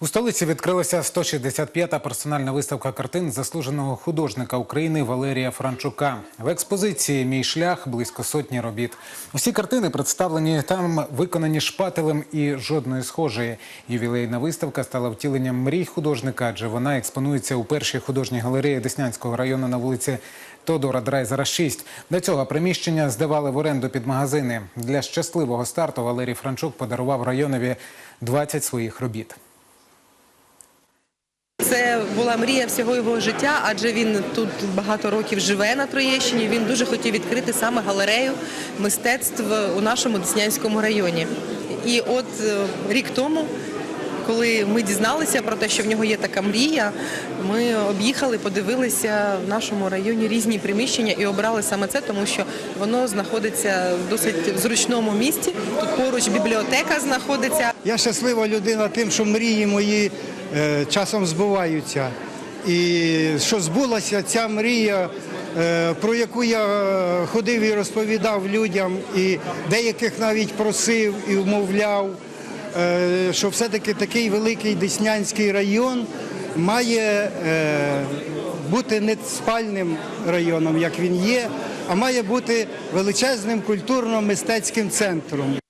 У столиці відкрилася 165-та персональна виставка картин заслуженого художника України Валерія Франчука. В експозиції Мій шлях близько сотні робіт. Усі картини представлені там, виконані шпателем і жодної схожої. Ювілейна виставка стала втіленням мрій художника, адже вона експонується у першій художній галереї Деснянського району на вулиці Тодора Драйзера 6. До цього приміщення здавали в оренду під магазини. Для щасливого старту Валерій Франчук подарував районові 20 своїх робіт. Це була мрія всього його життя, адже він тут багато років живе на Троєщині. Він дуже хотів відкрити саме галерею мистецтв у нашому Деснянському районі. І от е, рік тому, коли ми дізналися про те, що в нього є така мрія, ми об'їхали, подивилися в нашому районі різні приміщення і обрали саме це, тому що воно знаходиться в досить зручному місці. Тут поруч бібліотека знаходиться. Я щаслива людина тим, що мрії мої часом збуваються. І що збулася ця мрія, е, про яку я е, ходив і розповідав людям, і деяких навіть просив і вмовляв, е, що все-таки такий великий Деснянський район має е, бути не спальним районом, як він є, а має бути величезним культурно-мистецьким центром.